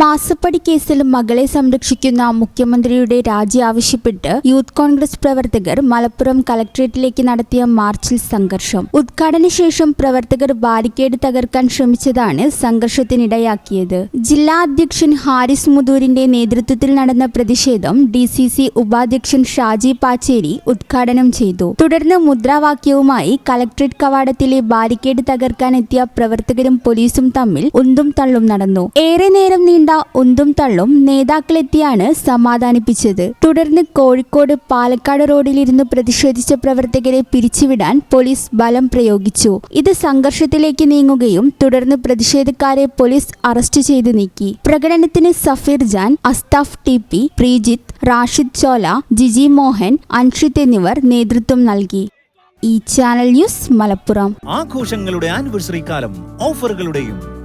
മാസപ്പടി കേസിൽ മകളെ സംരക്ഷിക്കുന്ന മുഖ്യമന്ത്രിയുടെ രാജി ആവശ്യപ്പെട്ട് യൂത്ത് കോൺഗ്രസ് പ്രവർത്തകർ മലപ്പുറം കലക്ട്രേറ്റിലേക്ക് നടത്തിയ മാർച്ചിൽ സംഘർഷം. ഉദ്ഘാടന ശേഷം പ്രവർത്തകർ ബാരിക്കേഡ് തകർക്കാൻ ശ്രമിച്ചതാണ് സംഘർഷത്തിനിടയാക്കിയത്. ജില്ലാ അധ്യക്ഷൻ ഹാരിസ് മുതൂരിന്റെ നേതൃത്വത്തിൽ നടന്ന പ്രതിഷേധം ഡി ഉപാധ്യക്ഷൻ ഷാജി പാച്ചേരി ഉദ്ഘാടനം ചെയ്തു. തുടർന്ന് മുദ്രാവാക്യവുമായി കലക്ട്രേറ്റ് കവാടത്തിലെ ബാരിക്കേഡ് തകർക്കാനെത്തിയ പ്രവർത്തകരും പോലീസും തമ്മിൽ ഉന്തും തള്ളും നടന്നു. ഏറെ നേരം നീണ്ട ഉന്തും തള്ളും നേതാക്കളെത്തിയാണ് സമാധാനിപ്പിച്ചത്. തുടർന്ന് കോഴിക്കോട് പാലക്കാട് റോഡിലിരുന്ന് പ്രതിഷേധിച്ച പ്രവർത്തകരെ പിരിച്ചുവിടാൻ പോലീസ് ബലം പ്രയോഗിച്ചു. ഇത് സംഘർഷത്തിലേക്ക് നീങ്ങുകയും തുടർന്ന് പ്രതിഷേധക്കാരെ പോലീസ് അറസ്റ്റ് ചെയ്തു നീക്കി. പ്രകടനത്തിന് സഫീർ ജാൻ അസ്താഫ് ടി പി പ്രീജിത്ത് റാഷിദ് ചോല ജിജി മോഹൻ അൻഷിത് എന്നിവർ നേതൃത്വം നൽകി. ഈ ചാനൽ ന്യൂസ് മലപ്പുറം. ആഘോഷങ്ങളുടെ ആനിവേഴ്സറി കാലം ഓഫറുകളുടെയും